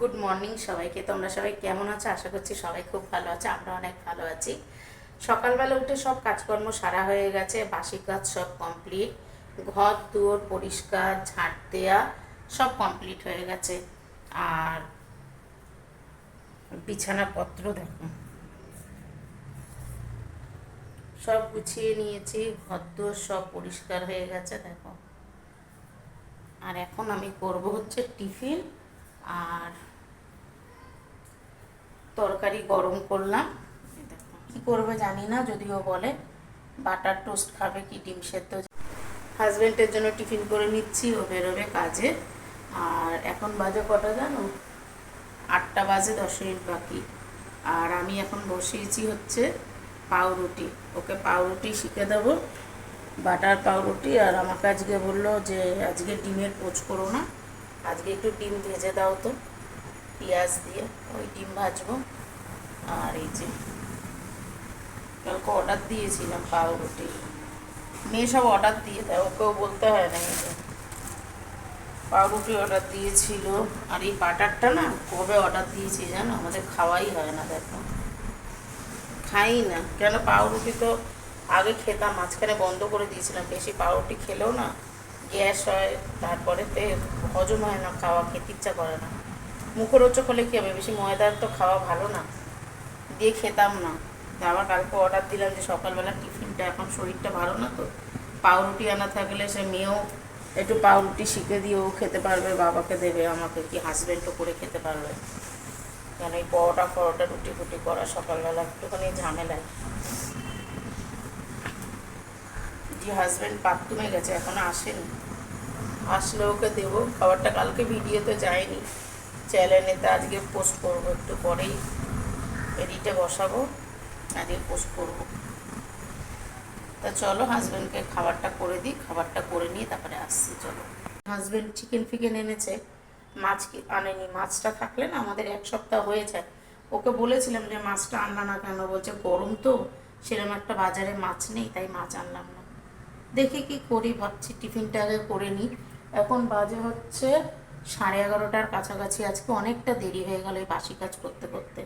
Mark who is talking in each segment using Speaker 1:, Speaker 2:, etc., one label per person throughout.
Speaker 1: Good morning সবাইকে। তোমরা সবাই কেমন আছো? আশা করছি সবাই খুব ভালো আছে, আমরা অনেক ভালো আছি। সকালবেলা উঠে সব কাজকর্ম সারা হয়ে গেছে, বাসি কাজ সব কমপ্লিট ঘর দুয়ার পরিষ্কার, ঝাঁট দেওয়া সব কমপ্লিট হয়ে গেছে। আর বিছানাপত্র দেখো। সব গুছিয়ে নিয়েছি, ঘর দুয়ার সব পরিষ্কার হয়ে গেছে, দেখো। আর এখন আমি করব হচ্ছে টিফিন, আর তরকারি গরম করলাম। কি করবে জানি না, যদিও বলে। বাটার টোস্ট খাবে কি ডিম সেদ্ধ। হাজব্যান্ডের জন্য টিফিন করে নিচ্ছি, ও বেরোবে কাজে। আর এখন বাজে কটা জানো? আটটা বাজে, দশ মিনিট বাকি। আর আমি এখন বসিয়েছি হচ্ছে পাউরুটি। ওকে পাউরুটি শিখে দেবো, বাটার পাউরুটি। আর আমাকে আজকে বলল যে, আজকে ডিমের পোচ করো না। আজকে একটু ডিম ভেজে দাও তো। পেঁয়াজ দিয়ে ওই ডিম ভাজবো আর এই যে কালকে অর্ডার দিয়েছিলাম পাউরুটি। মেয়ে সব অর্ডার দিয়ে দেয়, ওকেও বলতে হয় না যে। পাউরুটি অর্ডার দিয়েছিল, আর এই বাটারটা না কবে অর্ডার দিয়েছি জানো? আমাদের খাওয়াই হয় না দেখো। খাই না, কেন পাউরুটি তো আগে খেতাম, মাঝখানে বন্ধ করে দিয়েছিলাম। বেশি পাউরুটি খেলেও না, গ্যাস হয়, তারপরে তে হজম হয় না, খাওয়া খেতে ইচ্ছা করে না। মুখরোচক হলে কী হবে বেশি ময়দার তো খাওয়া ভালো না? দিয়ে খেতাম না। আবার কালকে অর্ডার দিলাম যে সকালবেলা টিফিনটা, এখন শরীরটা ভালো না তো। পাউরুটি আনা থাকলে সে মেয়েও একটু পাউরুটি শিখে দিয়েও খেতে পারবে, বাবাকে দেবে, আমাকে কি হাজব্যান্ডও করে খেতে পারবে। কেন এই পরোটা ফরোটা রুটি ফুটি করা সকালবেলা একটুখানি ঝামেলায় যে হাজব্যান্ড বাথরুমে গেছে, এখনও আসেনি। আসলে ওকে দেবো, খাবারটা কালকে ভিডিওতে যায়নি। চ্যানেলেতে আজকে পোস্ট করব, একটু পরেই এডিটে বসাবো, আজকে পোস্ট করব। তা চলো হাজব্যান্ডকে খাবারটা করে দিই, খাবারটা করে নিয়ে তারপরে আসছি, চলো। হাজব্যান্ড চিকেন ফিকেন এনেছে, মাছ কি আনেনি? মাছটা থাকলে না আমাদের এক সপ্তাহ হয়ে যায়। ওকে বলেছিলাম যে মাছটা আনলা না কেন? বলছে, গরম তো, সেরকম একটা বাজারে মাছ নেই, তাই মাছ আনলাম না। দেখি কি করি, ভাবছি টিফিনটা আগে করে নিই। এখন বাজে হচ্ছে সাড়ে এগারোটার কাছাকাছি আজকে অনেকটা দেরি হয়ে গেল এই বাসি কাজ করতে করতে।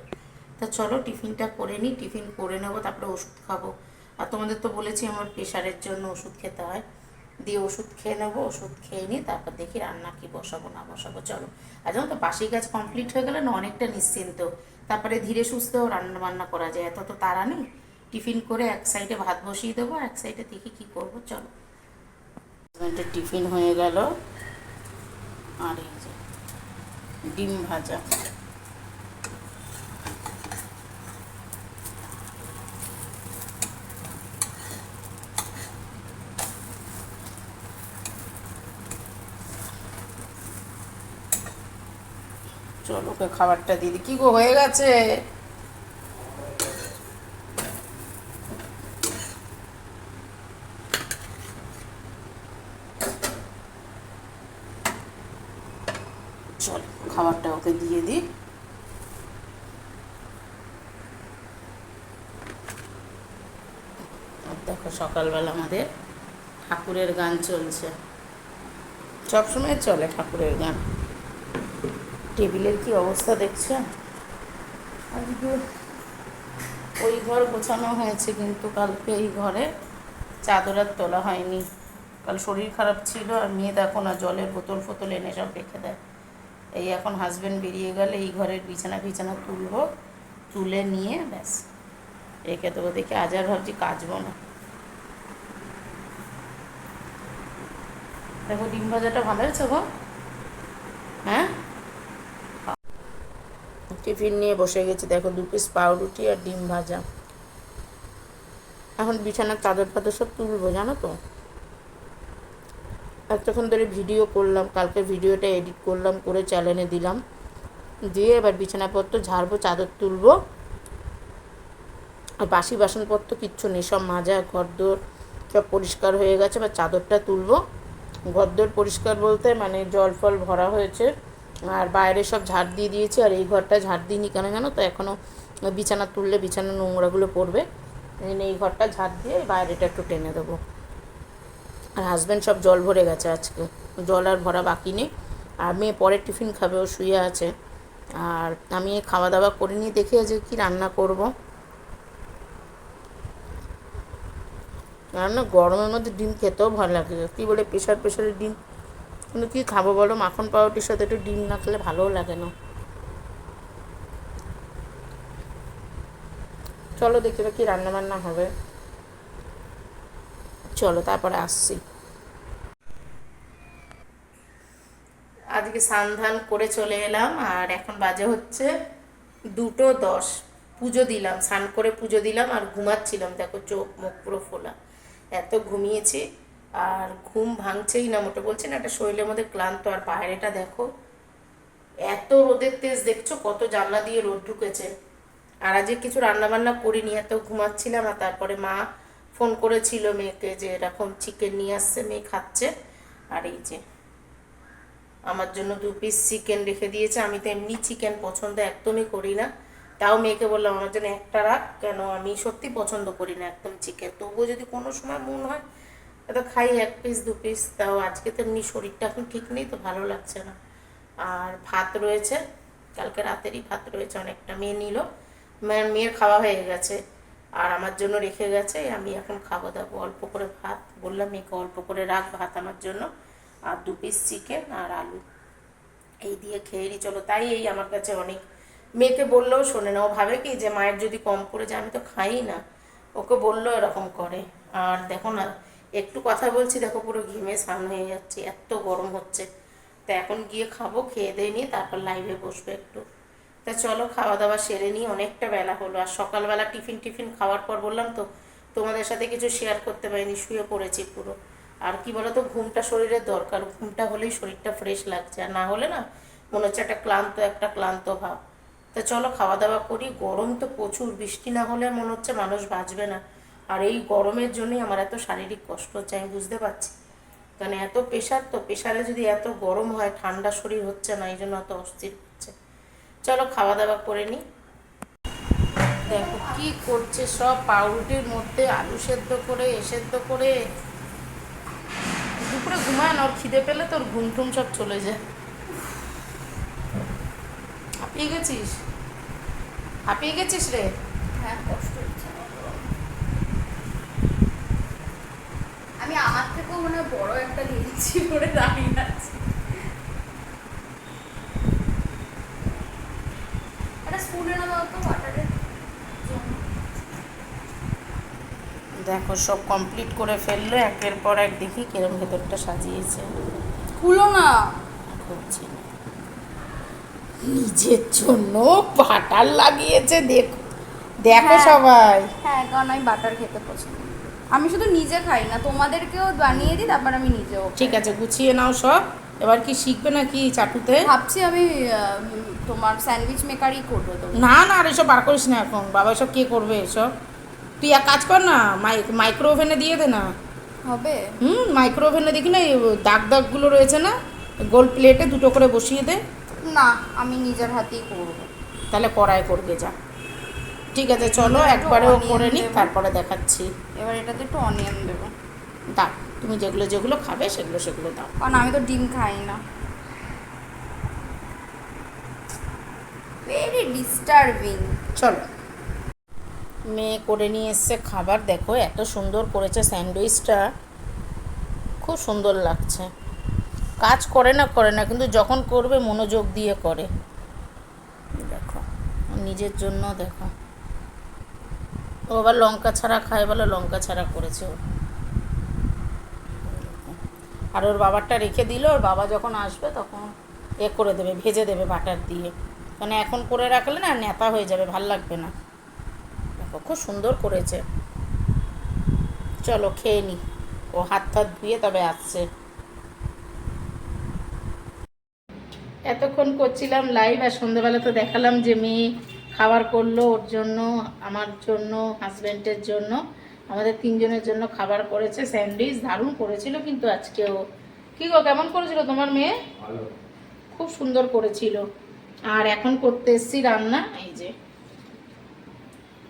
Speaker 1: তা চলো, টিফিনটা করে নিই টিফিন করে নেব, তারপরে ওষুধ খাব। আর তোমাদের তো বলেছি আমার প্রেশারের জন্য ওষুধ খেতে হয়। দিয়ে ওষুধ খেয়ে নেব, ওষুধ খেয়ে নিই তারপর দেখি রান্না কি বসাবো, না বসাবো, চলো। আর জানো তো, বাসি কাজ কমপ্লিট হয়ে গেলে না অনেকটা নিশ্চিন্ত। তারপরে ধীরে সুস্থেও রান্না বান্না করা যায়। এত তো তারা নেই। টিফিন করে এক সাইডে ভাত বসিয়ে দেবো এক সাইডে দেখি কি করব, চলো। টিফিন হয়ে গেল। আর এই যে ডিম ভাজা। চলো ওকে খাবারটা দিদি কি গো হয়ে গেছে চলো খাবারটা দিয়ে দিই। দেখো সকালবেলা আমাদের ঠাকুরের গান চলছে। সবসময় চলে ঠাকুরের গান। টেবিলের কি অবস্থা দেখছেন আজকে ওই ঘর গোছানো হয়েছে, কিন্তু কালকে এই ঘরে চাদর আর তোলা হয়নি। কাল শরীর খারাপ ছিল আর মেয়ে দেখো না, জলের বোতল ফোতল এনে সব রেখে দেয়। এই এখন হাজব্যান্ড বেরিয়ে গেলে এই ঘরের বিছানা বিছানা তুলবো, তুলে নিয়ে ব্যাস। রেখে দেবো দেখে আজ আর ভাবছি কাচবো না। দেখো ডিম ভাজাটা ভালো হয়েছে গো? হ্যাঁ? টিফিন নিয়ে বসে গেছি, দেখো দু পিস পাউরুটি আর ডিম ভাজা। এখন বিছানার চাদর ফাদর সব তুলবো, জানো তো? এতক্ষণ ধরে ভিডিও করলাম, কালকে ভিডিওটা এডিট করলাম, করে চ্যানেলে দিলাম। দিয়ে এবার বিছানাপত্র ঝাড়বো, চাদর তুলবো। আর বাসি বাসনপত্র কিচ্ছু নেই, সব মাজা, ঘরদোর সব পরিষ্কার হয়ে গেছে, এবার চাদরটা তুলবো। ঘরদোর পরিষ্কার বলতে মানে জল ফল ভরা হয়েছে, আর বাইরে সব ঝাড় দিয়ে দিয়েছি, আর এই ঘরটা ঝাড় দিইনি কেন জানো তো এখনও বিছানা তুললে বিছানা নোংরাগুলো পড়বে। এই ঘরটা ঝাড় দিয়ে বাইরেটা একটু টেনে দেবো। আর হাজব্যান্ড সব জল ভরে গেছে আজকে। জল আর ভরা বাকি নেই। আর মেয়ে পরে টিফিন খাবে, ও শুয়ে আছে। আর আমি খাওয়া দাওয়া করে নিয়ে দেখে যে কি রান্না করব। রান্না গরমের মধ্যে ডিম খেতেও ভালো লাগে। কী বলে প্রেশার প্রেশারের ডিম। কিন্তু কী খাব বলো? মাখন পাউরুটির সাথে একটু ডিম না খেলে ভালোও লাগে না। চলো দেখি কি রান্না বান্না হবে। চলো তারপরে আসছি। আজকে সান্ধান করে চলে এলাম আর এখন বাজে হচ্ছে দুটো দশ। পুজো দিলাম, স্নান করে পুজো দিলাম আর ঘুমাচ্ছিলাম। দেখো চোখ, মুখ পুরো ফোলা। এত ঘুমিয়েছি আর ঘুম ভাঙছেই না মোটে। বলছি না, একটা শরীরের মধ্যে ক্লান্ত আর বাইরেটা দেখো। এত রোদের তেজ দেখছ, কত জানলা দিয়ে রোদ ঢুকেছে। আর আজকে কিছু রান্না বান্না করিনি, এত ঘুমাচ্ছিলাম আর তারপরে মা ফোন করেছিল মেয়েকে যে এরকম চিকেন নিয়ে আসছে, মেয়ে খাচ্ছে। আর এই যে আমার জন্য দু পিস চিকেন রেখে দিয়েছে। আমি তো এমনি চিকেন পছন্দ একদমই করি না। তাও মেয়েকে বললাম, আমার জন্য একটা রাখ, কেন আমি সত্যি পছন্দ করি না একদম চিকেন তবুও যদি কোনো সময় মন হয় তো খাই এক পিস দু পিস তাও আজকে তো এমনি শরীরটা এখন ঠিক নেই, তো ভালো লাগছে না। আর ভাত রয়েছে, কালকে রাতেরই ভাত রয়েছে, অনেকটা মেয়ে নিল। মেয়ের খাওয়া হয়ে গেছে। আর আমার জন্য রেখে গেছে, আমি এখন খাব। দাবো অল্প করে ভাত, বললাম মেয়েকে অল্প করে রাখ ভাত আমার জন্য। আর দু পিস চিকেন আর আলু। এই দিয়ে খেয়ে নি, চলো। তাই এই আমার কাছে অনেক মেয়েকে বললেও শোনে না ও ভাবে কি যে মায়ের যদি কম পড়ে যায়, আমি তো খাই না। ওকে বললেও এরকম করে। আর দেখো না, একটু কথা বলছি, দেখো পুরো ঘেমে স্নান হয়ে যাচ্ছে, এত গরম হচ্ছে। তা এখন গিয়ে খাব, খেয়ে দিয়ে নিয়ে তারপর লাইভে বসবো একটু। তা চলো খাওয়া দাওয়া সেরে নিই, অনেকটা বেলা হলো। আর সকালবেলা টিফিন টিফিন খাওয়ার পর বললাম তো, তোমাদের সাথে কিছু শেয়ার করতে পারিনি, শুয়ে পড়েছি পুরো। আর কি বলতো, ঘুমটা শরীরের দরকার, ঘুমটা হলেই শরীরটা ফ্রেশ লাগছে। আর না হলে না, মনে হচ্ছে একটা ক্লান্ত একটা ক্লান্ত ভাব। তা চলো খাওয়া দাওয়া করি। গরম তো প্রচুর, বৃষ্টি না হলে মনে হচ্ছে মানুষ বাঁচবে না। আর এই গরমের জন্যই আমার এত শারীরিক কষ্ট হচ্ছে, আমি বুঝতে পারছি। কারণ এত প্রেশার তো প্রেশারে যদি এত গরম হয়, ঠান্ডা শরীর হচ্ছে না, এই জন্য এত অস্থির। চলো খাওয়া দাওয়া করে নিই দেখো কি করছে সব, পাউরুটির মধ্যে আলু সেদ্ধ করে, এ সেদ্ধ করে। দুপুরে ঘুমায় না, ওর খিদে পেলে তোর ঘুম টুম সব চলে যায়। হাঁপিয়ে গেছিস? হাঁপিয়ে গেছিস রে?
Speaker 2: হ্যাঁ আমি আমার থেকেও মানে বড় একটা লিচি করে দাঁড়িয়ে আছি একটা স্কুলে না দাও তো ওয়াটারের জন্য
Speaker 1: দেখো সব কমপ্লিট করে ফেলল একের পর এক দেখি কিরম ভেতরটা সাজিয়েছে।
Speaker 2: খুলো না।
Speaker 1: খুঁজছি নিজের জন্য বাটার লাগিয়েছে দেখো। দেখো
Speaker 2: হ্যাঁ।
Speaker 1: সবাই।
Speaker 2: হ্যাঁ কারণ আমি বাটার খেতে পছন্দ আমি শুধু নিজে খাই না তোমাদেরকেও বানিয়ে দিই তারপর আমি নিজেও
Speaker 1: ঠিক আছে গুছিয়ে নাও সব। এবার কি শিখবে নাকি চাটুতে?
Speaker 2: ভাবছি আমি তোমার স্যান্ডউইচ মেকারই করব
Speaker 1: না না আর এসব বার করিস না এখন। বাবা এসব কে করবে এসব? তুই এক কাজ কর না মাইক্রো ওভেনে দিয়ে দে না।
Speaker 2: হবে।
Speaker 1: হুম মাইক্রো ওভেনে দেখি না দাগ দাগগুলো রয়েছে না? গোল প্লেটে দুটো করে বসিয়ে দে।
Speaker 2: না আমি নিজের হাতেই করব।
Speaker 1: তাহলে কড়াই করবে যা। ঠিক আছে চলো একবারেও করে নিই তারপরে দেখাচ্ছি।
Speaker 2: এবার এটাতে একটু অনিয়ন দেবো।
Speaker 1: দাও তুমি যেগুলো যেগুলো খাবে সেগুলো সেগুলো দাও।
Speaker 2: কারণ আমি তো ডিম খাই না। ভেরি ডিস্টার্বিং
Speaker 1: চলো। মেয়ে করে নিয়ে এসছে খাবার। দেখো, এত সুন্দর করেছে স্যান্ডউইচটা। খুব সুন্দর লাগছে। কাজ করে না করে না, কিন্তু যখন করবে, মনোযোগ দিয়ে করে। দেখো, নিজের জন্য দেখো। ও আবার লঙ্কা ছাড়া খায় বলে লঙ্কা ছাড়া করেছে ও। আর ওর বাবারটা রেখে দিল, ওর বাবা যখন আসবে তখন এ করে দেবে, ভেজে দেবে বাটার দিয়ে। মানে এখন করে রাখলে না, নেতা হয়ে যাবে, ভালো লাগবে না। খুব সুন্দর করেছে। চলো খেয়ে নি। ও হাত হাত ধুয়ে তবে আসছে। এতক্ষণ করছিলাম লাইভ আর সন্ধ্যেবেলা তো দেখালাম যে মেয়ে খাবার করল ওর জন্য আমার জন্য হাজব্যান্ডের জন্য। আমাদের তিনজনের জন্য খাবার করেছে স্যান্ডউইচ দারুণ করেছিল কিন্তু আজকেও। কি গো কেমন করেছিল তোমার মেয়ে? খুব সুন্দর করেছিল। আর এখন করতে এসছি রান্না এই যে।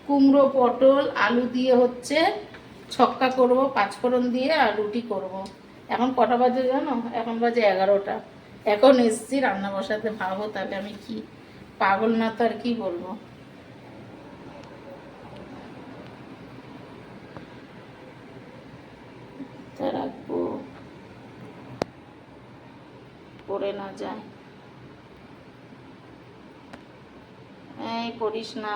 Speaker 1: কুমড়ো, পটল, আলু দিয়ে হচ্ছে ছক্কা করব, পাঁচফোড়ন দিয়ে আর রুটি করব। এখন কটা বাজে জানো? এখন বাজে এগারোটা। এখন এসছি রান্না বসাতে। ভাবো তাহলে আমি কি পাগল না তো আর কি বলব? রাখব। পড়ে না যায়। এই পড়িস না।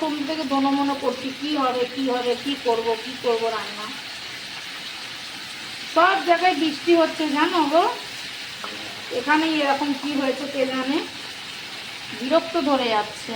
Speaker 1: সন্ধ্যে থেকে দোনো মনো করছি, কি হবে কি হবে, কি করব কি করব রান্না। সব জায়গায় বৃষ্টি হচ্ছে, জানো গো। এখানেই এরকম কি হয়েছে কে জানে? বিরক্ত ধরে যাচ্ছে।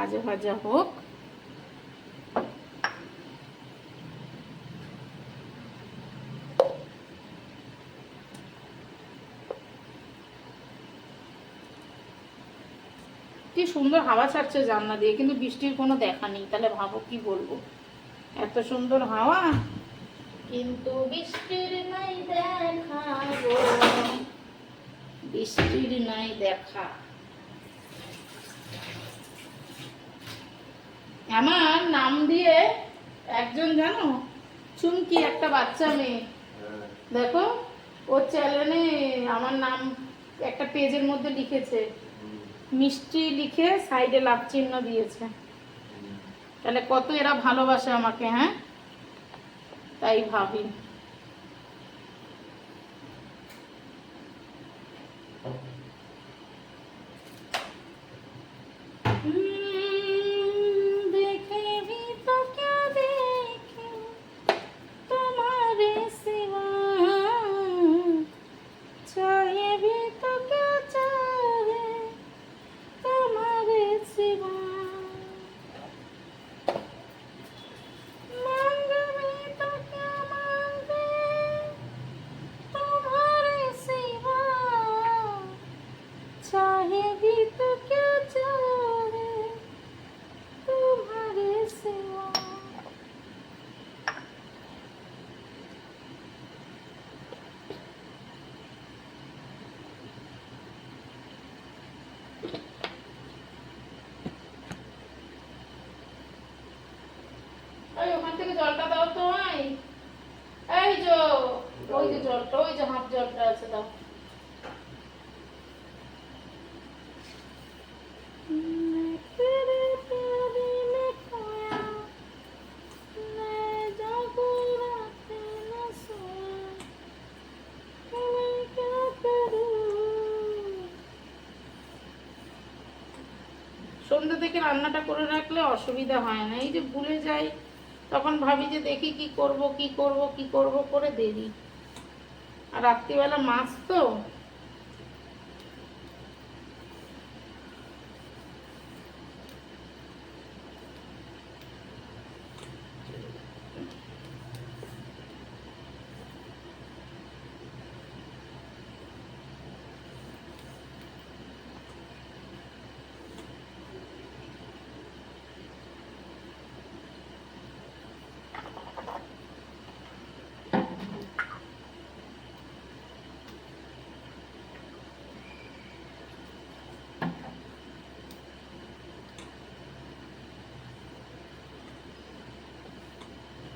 Speaker 1: ভাজা ভাজা হোক। কি সুন্দর হাওয়া ছাড়ছে জানলা দিয়ে কিন্তু বৃষ্টির কোনো দেখা নেই। তাহলে ভাবো কি বলব? এত সুন্দর হাওয়া। কিন্তু বৃষ্টির নাই দেখা বৃষ্টির নাই দেখা। আমার নাম দিয়ে একজন জানো? চুমকি একটা বাচ্চা মেয়ে। দেখো ওর চ্যানেলে আমার নাম একটা পেজের মধ্যে লিখেছে। মিষ্টি লিখে সাইডে লাভ চিহ্ন দিয়েছে। তাহলে কত এরা ভালোবাসে আমাকে হ্যাঁ? তাই ভাবি। অসুবিধা হয় না। এই যে ভুলে যাই, তখন ভাবি যে দেখি কি করব কি করব কি করব, করে দেরি। আর রাত্রিবেলা মাছ তো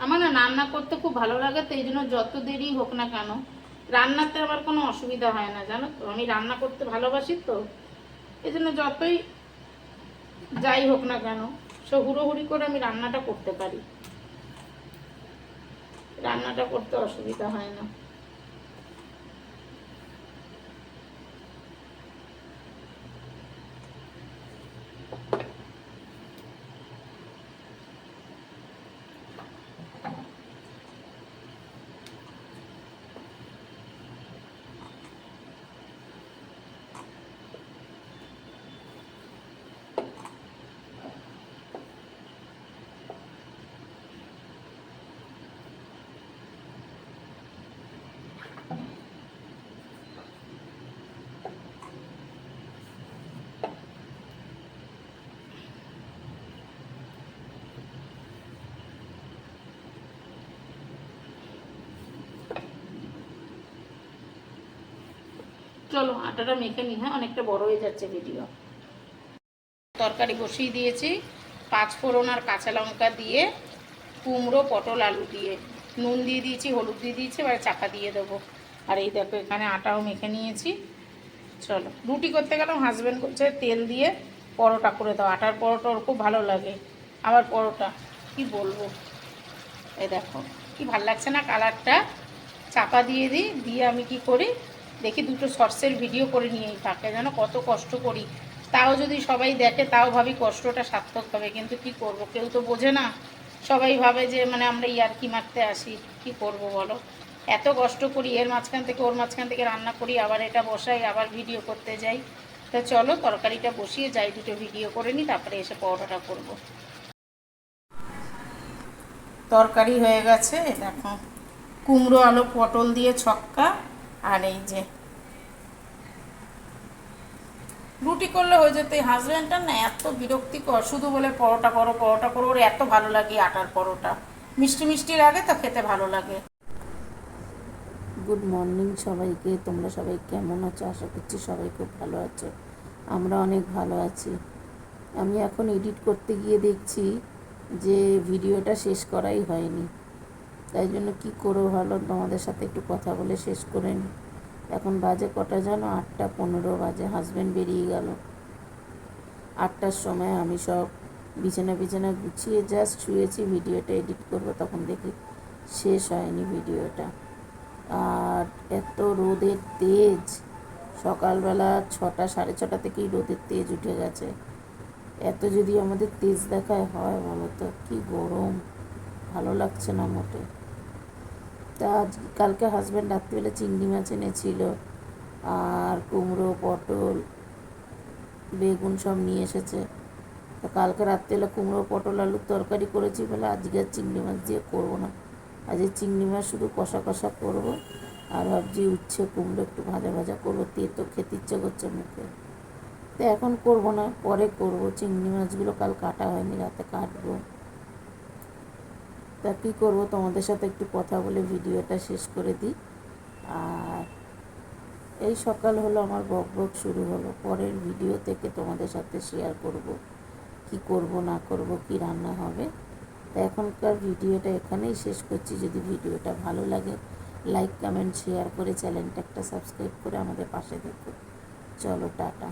Speaker 1: আমার না রান্না করতে খুব ভালো লাগে, তো এই জন্য যত দেরি হোক না কেন, রান্নাতে আমার কোনো অসুবিধা হয় না, জানো তো? আমি রান্না করতে ভালোবাসি তো। এই জন্য যতই যাই হোক না কেন
Speaker 3: সে হুড়োহুড়ি করে আমি রান্নাটা করতে পারি। রান্নাটা করতে অসুবিধা হয় না। চলো, আটাটা মেখে নি হ্যাঁ? অনেকটা বড় হয়ে যাচ্ছে ভিডিও তরকারি বসিয়ে দিয়েছি। পাঁচ ফোড়ন আর কাঁচা লঙ্কা দিয়ে কুমড়ো, পটল, আলু দিয়ে। নুন দিয়ে দিয়েছি, হলুদ দিয়ে দিয়েছি, এবার চাপা দিয়ে দেবো। আর এই দেখো, এখানে আটাও মেখে নিয়েছি। চলো, রুটি করতে গেলাম হাজব্যান্ড করছে তেল দিয়ে পরোটা করে দাও। আটার পরোটা ওর খুব ভালো লাগে। আবার পরোটা, কি বলব? এই দেখো, কি ভালো লাগছে না কালারটা চাপা দিয়ে দিই, দিয়ে আমি কি করি? দেখি দুটো শর্টসের ভিডিও করে নিয়েই থাকে, যেন কত কষ্ট করি। তাও যদি সবাই দেখে, তাও ভাবি কষ্টটা সার্থক হবে, কিন্তু কি করব? কেউ তো বোঝে না। সবাই ভাবে যে মানে আমরা ইয়ার্কি মারতে আসি, কি করব বলো? এত কষ্ট করি, এর মাঝখান থেকে ওর মাঝখান থেকে রান্না করি, আবার এটা বসাই, আবার ভিডিও করতে যাই। তো চলো, তরকারিটা বসিয়ে যাই, দুটো ভিডিও করে নিই, তারপরে এসে পরোটাটা করব। তরকারি হয়ে গেছে, দেখো। কুমড়ো, আলু, পটল দিয়ে ছক্কা, আর এই যে রুটি করলে হয়ে যেত এই হাজব্যান্ডটা না এত বিরক্তিকর, শুধু বলে পরোটা করো পরোটা করো, ওর এত ভালো লাগে আটার পরোটা। মিষ্টি মিষ্টি লাগে তো খেতে ভালো লাগে।
Speaker 1: গুড মর্নিং সবাইকে, তোমরা সবাই কেমন আছো? আশা করছি সবাই খুব ভালো আছো। আমরা অনেক ভালো আছি। আমি এখন এডিট করতে গিয়ে দেখছি যে ভিডিওটা শেষ করাই হয়নি। তাই জন্য কি করব ভালো? তোমাদের সাথে একটু কথা বলে শেষ করে নিই এখন বাজে কটা জানো? আটটা পনেরো বাজে। হাজব্যান্ড বেরিয়ে গেল। আটটার সময় আমি সব বিছানা বিছানা গুছিয়ে জাস্ট শুয়েছি, ভিডিওটা এডিট করব, তখন দেখি শেষ হয়নি ভিডিওটা। আর এত রোদের তেজ। সকালবেলা ছটা, সাড়ে ছটা থেকেই রোদের তেজ উঠে গেছে। এত যদি আমাদের তেজ দেখায়, হয় বলো তো, কী গরম। ভালো লাগছে না মোটে। তা আজ কালকে হাজব্যান্ড রাত্রিবেলা চিংড়ি মাছ এনেছিল আর কুমড়ো, পটল, বেগুন সব নিয়ে এসেছে। তো কালকে রাত্রিবেলা কুমড়ো, পটল, আলুর তরকারি করেছি বলে আজকে আর চিংড়ি মাছ দিয়ে করব না। আজকে চিংড়ি মাছ শুধু কষা কষা করব আর ভাবছি উচ্ছে কুমড়ো একটু ভাজা ভাজা করব তেতো খেতে ইচ্ছে করছে মুখে। তো এখন করব না, পরে করব। চিংড়ি মাছগুলো কাল কাটা হয়নি, রাতে কাটবো। তা কী করব? তোমাদের সাথে একটু কথা বলে ভিডিওটা শেষ করে দিই। আর এই সকাল হলো আমার বক বক শুরু হলো। পরের ভিডিও থেকে তোমাদের সাথে শেয়ার করব। কি করব, না করব, কি রান্না হবে? তা এখনকার ভিডিওটা এখানেই শেষ করছি। যদি ভিডিওটা ভালো লাগে লাইক কমেন্ট শেয়ার করে চ্যানেলটা একটা সাবস্ক্রাইব করে আমাদের পাশে দেখো। চলো, টাটা।